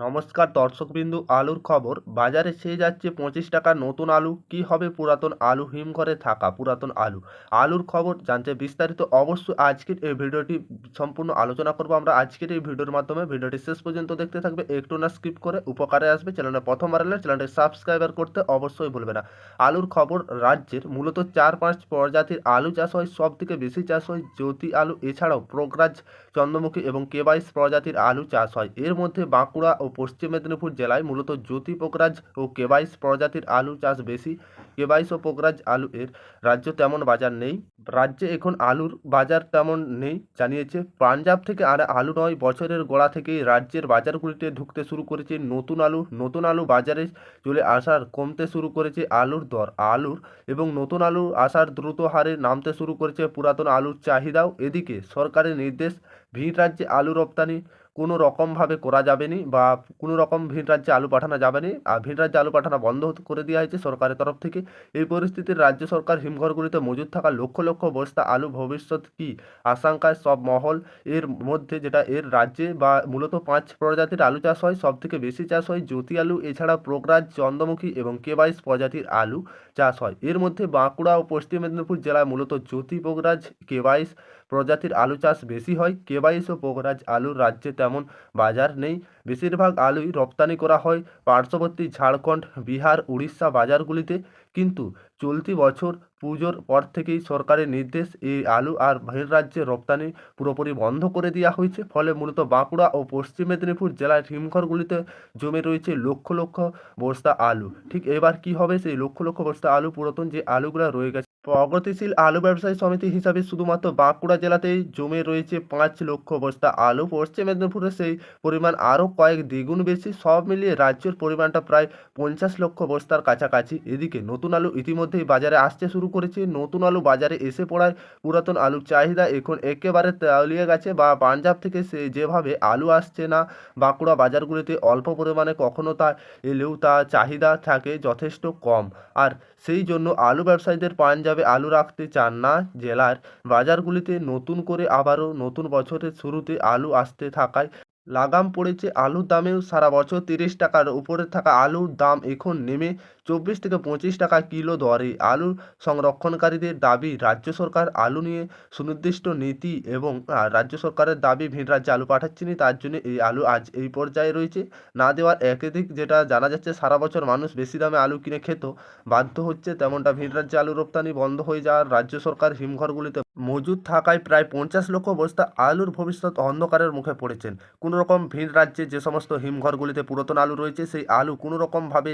নমস্কার দর্শকবিন্দু, আলুর খবর। বাজারে ছেয়ে যাচ্ছে পঁচিশ টাকা নতুন আলু। কি হবে পুরাতন আলু? হিমঘরে থাকা পুরাতন আলু। আলুর খবর জানতে বিস্তারিত অবশ্যই আজকের এই ভিডিওটি সম্পূর্ণ আলোচনা করব আমরা। আজকের এই ভিডিওর মাধ্যমে ভিডিওটি শেষ পর্যন্ত দেখতে থাকবে। একটু না স্কিপ করে উপকারে আসবে। চ্যানেলে প্রথমবার এলে চ্যানেলটি সাবস্ক্রাইবার করতে অবশ্যই ভুলবে না। আলুর খবর, রাজ্যের মূলত চার পাঁচ প্রজাতির আলু চাষ হয়। সব থেকে বেশি চাষ হয় জ্যোতি আলু। এছাড়াও প্রোগ্রাজ, চন্দ্রমুখী এবং কেবাইশ প্রজাতির আলু চাষ হয়। এর মধ্যে বাঁকুড়া ও পশ্চিম মেদিনীপুর জেলায় মূলত জ্যোতি পোকরাজ ও কেবাইশ প্রজাতির আলু চাষ বেশি। কেবাইশ ও পোকরাজ আলু এর রাজ্য তেমন বাজার নেই। রাজ্যে এখন আলুর বাজার তেমন নেই জানিয়েছে। পাঞ্জাব থেকে আর আলু নয়, বছরের গোড়া থেকেই রাজ্যের বাজারগুলিতে ঢুকতে শুরু করেছে নতুন আলু। নতুন আলু বাজারে চলে আসার, কমতে শুরু করেছে আলুর দর। আলুর এবং নতুন আলু আসার দ্রুত হারে নামতে শুরু করেছে পুরাতন আলুর চাহিদাও। এদিকে সরকারের নির্দেশ, ভিন রাজ্যে আলু রপ্তানি কোনো রকমভাবে করা যাবে নি বা কোনো রকম ভিন রাজ্যে আলু পাঠানো যাবে নি আর ভিন রাজ্যে আলু পাঠানো বন্ধ করে দেওয়া হয়েছে সরকারের তরফ থেকে। এই পরিস্থিতির রাজ্য সরকার হিমঘরগুলিতে মজুদ থাকা লক্ষ লক্ষ বস্তা আলু ভবিষ্যৎ কি আশঙ্কায় সব মহল এর মধ্যে যেটা এর রাজ্যে বা মূলত পাঁচ প্রজাতির আলু চাষ হয় সব থেকে বেশি চাষ হয় জ্যোতি আলু, এছাড়া প্রোগ্রাজ চন্দ্রমুখী এবং কেবাইশ প্রজাতির আলু চাষ হয়। এর মধ্যে বাঁকুড়া ও পশ্চিম মেদিনীপুর জেলায় মূলত জ্যোতি পোগরাজ কেবাইশ প্রজাতির আলু চাষ বেশি হয়। কেবাইশ ও পোগরাজ আলুর রাজ্যে তেমন বাজার নেই। বেশিরভাগ আলুই রপ্তানি করা হয় পার্শ্ববর্তী ঝাড়খণ্ড, বিহার, উড়িষ্যা বাজারগুলিতে। কিন্তু চলতি বছর পুজোর পর থেকেই সরকারের নির্দেশ, এই আলু আর ভিন রাজ্যে রপ্তানি পুরোপুরি বন্ধ করে দেওয়া হয়েছে। ফলে মূলত বাঁকুড়া ও পশ্চিম মেদিনীপুর জেলার হিমঘরগুলিতে জমে রয়েছে লক্ষ লক্ষ বস্তা আলু। ঠিক এবার কি হবে সেই লক্ষ লক্ষ বস্তা আলু পুরাতন যে আলুগুলো রয়ে গেছে প্রগতিশীল আলু ব্যবসায়ী সমিতি হিসাবে শুধুমাত্র বাঁকুড়া জেলাতেই জমে রয়েছে পাঁচ লক্ষ বস্তা আলু। পশ্চিম মেদিনীপুরে সেই পরিমাণ আরও কয়েক দ্বিগুণ বেশি। সব মিলিয়ে রাজ্যের পরিমাণটা প্রায় পঞ্চাশ লক্ষ বস্তার কাছাকাছি। এদিকে নতুন আলু ইতিমধ্যেই বাজারে আসতে শুরু করেছে। নতুন আলু বাজারে এসে পড়ায় পুরাতন আলুর চাহিদা এখন একেবারে তলিয়ে গেছে বা পাঞ্জাব থেকে সে যেভাবে আলু আসছে না, বাঁকুড়া বাজারগুলিতে অল্প পরিমাণে কখনো তা এলেও তা চাহিদা থাকে যথেষ্ট কম। আর সেই জন্য আলু ব্যবসায়ীদের পাঞ্জাবে আলু রাখতে চান না জেলার বাজারগুলিতে, নতুন করে আবারও নতুন বছরের শুরুতে আলু আসতে থাকায় লাগাম পড়েছে আলুর দামেও সারা বছর তিরিশ টাকার উপরে থাকা আলুর দাম এখন নেমে চব্বিশ থেকে পঁচিশ টাকা কিলো দরে। আলু সংরক্ষণকারীদের দাবি, রাজ্য সরকার আলু নিয়ে সুনির্দিষ্ট নীতি এবং রাজ্য সরকারের দাবি ভিন রাজ্যে আলু পাঠাচ্ছেনি, তার জন্য এই আলু আজ এই পর্যায়ে রয়েছে। না দেওয়ার একাধিক যেটা জানা যাচ্ছে, সারা বছর মানুষ বেশি দামে আলু কিনে খেত, বাধ্য হচ্ছে তেমনটা ভিন রাজ্যে আলু রপ্তানি বন্ধ হয়ে যাওয়ার। রাজ্য সরকার হিমঘরগুলিতে মজুদ থাকায় প্রায় পঞ্চাশ লক্ষ বস্তা আলুর ভবিষ্যৎ অন্ধকারের মুখে পড়েছেন। কোনো রকম ভিন রাজ্যে যে সমস্ত হিমঘরগুলিতে পুরাতন আলু রয়েছে, সেই আলু কোনো রকমভাবে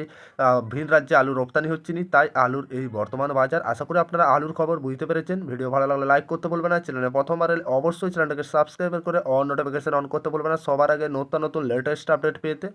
ভিন রাজ্যে আলু রপ্তানি হচ্ছে না, তাই আলুর এই বর্তমান বাজার, আশা করি আপনারা আলুর খবর বুঝতে পেরেছেন। ভিডিও ভালো লাগলে লাইক করতে বলবেন না, চ্যানেলে প্রথমবার অবশ্যই চ্যানেলটাকে সাবস্ক্রাইব করে অন নোটিফিকেশন অন করতে বলবেন না। সবার আগে নতুন নতুন লেটেস্ট আপডেট পেতে